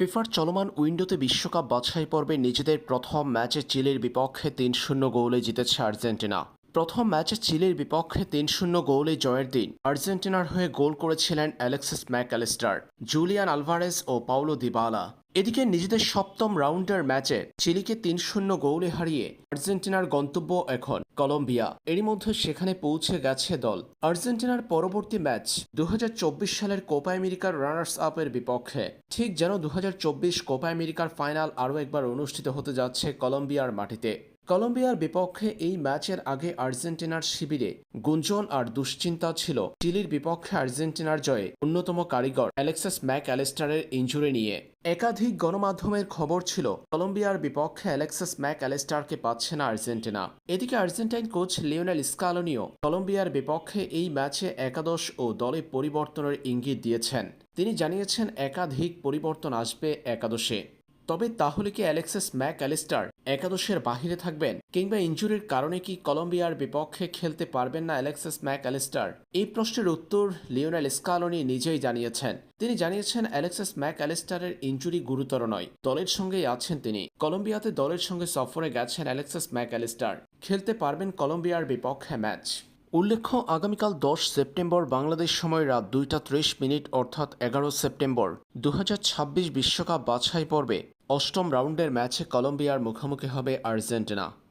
ফিফার চলমান উইন্ডোতে বিশ্বকাপ বাছাই পর্বে নিজেদের প্রথম ম্যাচে চিলির বিপক্ষে তিন শূন্য গোলে জিতেছে আর্জেন্টিনা। প্রথম ম্যাচে চিলির বিপক্ষে তিন শূন্য গোলে জয়ের দিন আর্জেন্টিনার হয়ে গোল করেছিলেন Alexis Mac Allister Julian Alvarez ও পাউলো দিবালা। এদিকে নিজেদের সপ্তম রাউন্ডের ম্যাচে চিলিকে তিন শূন্য গোলে হারিয়ে আর্জেন্টিনার গন্তব্য এখন কলম্বিয়া। এরই মধ্যে সেখানে পৌঁছে গেছে দল। আর্জেন্টিনার পরবর্তী ম্যাচ দু হাজার চব্বিশ সালের কোপা আমেরিকার রানার্স আপের বিপক্ষে। ঠিক যেন দু কোপা আমেরিকার ফাইনাল আরও একবার অনুষ্ঠিত হতে যাচ্ছে কলম্বিয়ার মাটিতে। কলম্বিয়ার বিপক্ষে এই ম্যাচের আগে আর্জেন্টিনার শিবিরে গুঞ্জন আর দুশ্চিন্তা ছিল। চিলির বিপক্ষে আর্জেন্টিনার জয়ে অন্যতম কারিগর অ্যালেক্সাস ম্যাক অ্যালেস্টারের ইঞ্জুরি নিয়ে। একাধিক গণমাধ্যমের খবর ছিল, কলম্বিয়ার বিপক্ষে অ্যালেক্সাস ম্যাক অ্যালেস্টারকে পাচ্ছে না আর্জেন্টিনা। এদিকে আর্জেন্টাইন কোচ লিওনেল স্কালোনিও কলম্বিয়ার বিপক্ষে এই ম্যাচে একাদশ ও দলে পরিবর্তনের ইঙ্গিত দিয়েছেন। তিনি জানিয়েছেন, একাধিক পরিবর্তন আসবে একাদশে। তবে তাহলে কি অ্যালেক্সাস ম্যাক অ্যালিস্টার একাদশের বাহিরে থাকবেন কিংবা ইঞ্জুরির কারণে কি কলম্বিয়ার বিপক্ষে খেলতে পারবেন না অ্যালেক্সাস ম্যাক অ্যালিস্টার এই প্রশ্নের উত্তর লিওনেল স্কালোনি নিজেই জানিয়েছেন। তিনি জানিয়েছেন, অ্যালেক্সাস ম্যাক অ্যালিস্টারের ইঞ্জুরি গুরুতর নয়। দলের সঙ্গেই আছেন তিনি। কলম্বিয়াতে দলের সঙ্গে সফরে গেছেন অ্যালেক্সাস ম্যাক অ্যালিস্টার খেলতে পারবেন কলম্বিয়ার বিপক্ষে ম্যাচ। উল্লেখ্য, আগামীকাল দশ সেপ্টেম্বর বাংলাদেশ সময় রাত দুইটা ত্রিশ মিনিট, অর্থাৎ এগারো সেপ্টেম্বর। দু বিশ্বকাপ বাছাই পর্বে অষ্টম রাউন্ডের ম্যাচে কলম্বিয়ার মুখোমুখি হবে আর্জেন্টিনা।